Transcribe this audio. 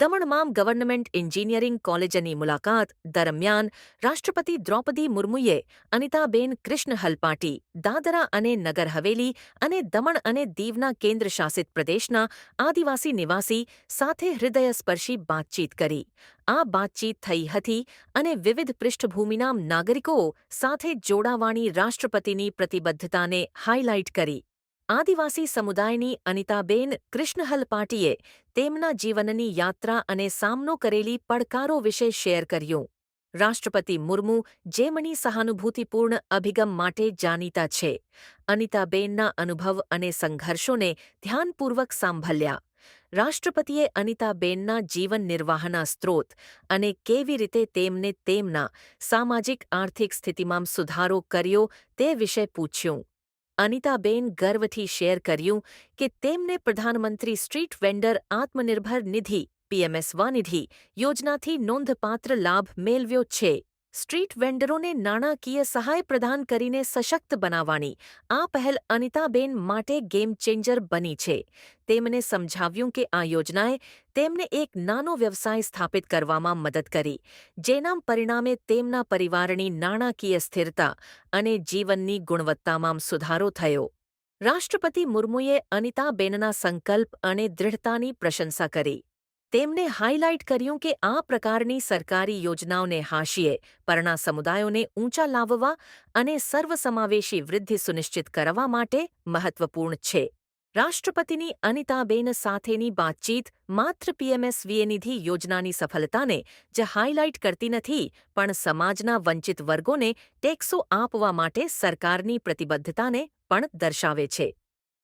દમણમાં government engineering કોલેજની મુલાકાત દરમિયાન રાષ્ટ્રપતિ દ્રૌપદી મુર્મુએ અનિતાબેન કૃષ્ણ હલપાટી દાદરા અને નગર હવેલી અને દમણ અને દીવના કેન્દ્રશાસિત પ્રદેશના આદિવાસી નિવાસી સાથે હૃદયસ્પર્શી બાતચીત કરી. આ બાતચીત થઈ હતી અને વિવિધ પૃષ્ઠભૂમિના નાગરિકો સાથે જોડાવાની રાષ્ટ્રપતિની પ્રતિબદ્ધતાને હાઇલાઇટ કરી. આદિવાસી સમુદાયની અનિતાબેન કૃષ્ણહલ પાટીએ તેમના જીવનની યાત્રા અને સામનો કરેલી પડકારો વિશે શેર કર્યું. રાષ્ટ્રપતિ મુર્મુ જેમની સહાનુભૂતિપૂર્ણ અભિગમ માટે જાણીતા છે. અનિતાબેનના અનુભવ અને સંઘર્ષોને ધ્યાનપૂર્વક સાંભળ્યા રાષ્ટ્રપતિએ અનિતાબેનના જીવન નિર્વાહના સ્ત્રોત અને કેવી રીતે તેમને તેમના સામાજિક આર્થિક સ્થિતિમાં સુધારો કર્યો તે વિશે પૂછ્યું. અનિતાબેન ગર્વથી શેર કર્યું કે તેમને પ્રધાનમંત્રી સ્ટ્રીટ વેન્ડર આત્મનિર્ભર નિધિ પીએમએસ સ્વનિધિ યોજનાથી નોંધપાત્ર લાભ મેળવ્યો છે. સ્ટ્રીટ વેન્ડરોને નાણાકીય સહાય પ્રદાન કરીને સશક્ત બનાવવાની આ પહેલ અનિતાબેન માટે ગેમ ચેન્જર બની છે. તેમને સમજાવ્યું કે આ યોજનાએ તેમને એક નાનો વ્યવસાય સ્થાપિત કરવામાં મદદ કરી, જેના પરિણામે તેમના પરિવારની નાણાકીય સ્થિરતા અને જીવનની ગુણવત્તામાં સુધારો થયો. રાષ્ટ્રપતિ મુર્મુએ અનિતાબેનના સંકલ્પ અને દૃઢતાની પ્રશંસા કરી. તેમણે હાઇલાઇટ કર્યું કે આ પ્રકારની સરકારી યોજનાઓને હાશીએ, પરણા સમુદાયોને ઊંચા લાવવા અને સર્વસમાવેશી વૃદ્ધિ સુનિશ્ચિત કરવા માટે મહત્વપૂર્ણ છે. રાષ્ટ્રપતિની અનિતાબેન સાથેની બાતચીત માત્ર પીએમએસવીએ નિધિ યોજનાની સફળતાને જ હાઇલાઇટ કરતી નથી, પણ સમાજના વંચિત વર્ગોને ટેક્સો આપવા માટે સરકારની પ્રતિબદ્ધતાને પણ દર્શાવે છે.